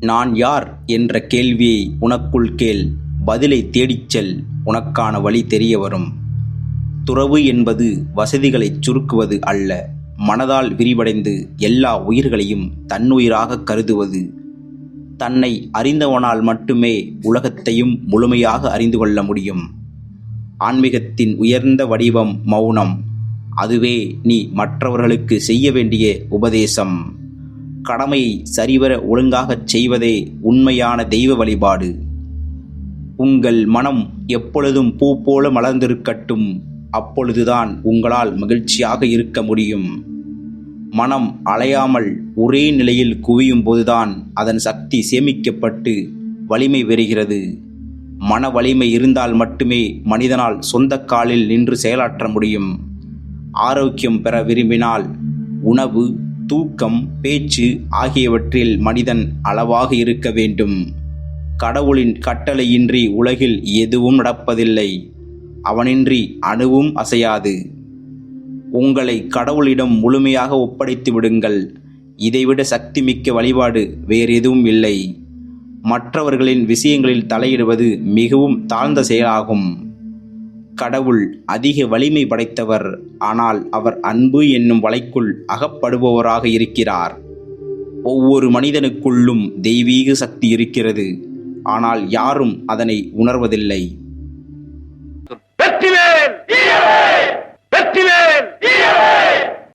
நான் யார் என்ற கேள்வியை உனக்குள் கேள். பதிலை தேடிச் செல். உனக்கான வழி தெரிய வரும். துறவு என்பது வசதிகளைச் சுருக்குவது அல்ல. மனதால் விரிவடைந்து எல்லா உயிர்களையும் தன்னுயிராக கருதுவது. தன்னை அறிந்தவனால் மட்டுமே உலகத்தையும் முழுமையாக அறிந்து கொள்ள முடியும். ஆன்மீகத்தின் உயர்ந்த வடிவம் மௌனம். அதுவே நீ மற்றவர்களுக்கு செய்ய வேண்டிய உபதேசம். கடமையை சரிவர ஒழுங்காகச் செய்வதே உண்மையான தெய்வ வழிபாடு. உங்கள் மனம் எப்பொழுதும் பூ போல மலர்ந்திருக்கட்டும் அப்பொழுதுதான் உங்களால் மகிழ்ச்சியாக இருக்க முடியும். மனம் அலையாமல் ஒரே நிலையில் குவியும் போதுதான் அதன் சக்தி சேமிக்கப்பட்டு வலிமை பெறுகிறது. மன வலிமை இருந்தால் மட்டுமே மனிதனால் சொந்த காலில் நின்று செயலாற்ற முடியும். ஆரோக்கியம் பெற விரும்பினால் உணவு தூக்கம் பேச்சு ஆகியவற்றில் மனிதன் அளவாக இருக்க வேண்டும். கடவுளின் கட்டளையின்றி உலகில் எதுவும் நடப்பதில்லை. அவனின்றி அணுவும் அசையாது. உங்களை கடவுளிடம் முழுமையாக ஒப்படைத்து விடுங்கள். இதைவிட சக்திமிக்க வழிபாடு வேறு எதுவும் இல்லை. மற்றவர்களின் விஷயங்களில் தலையிடுவது மிகவும் தாழ்ந்த செயலாகும். கடவுள் அதிக வலிமை படைத்தவர். ஆனால் அவர் அன்பு என்னும் வலைக்குள் அகப்படுபவராக இருக்கிறார். ஒவ்வொரு மனிதனுக்குள்ளும் தெய்வீக சக்தி இருக்கிறது. ஆனால் யாரும் அதனை உணர்வதில்லை.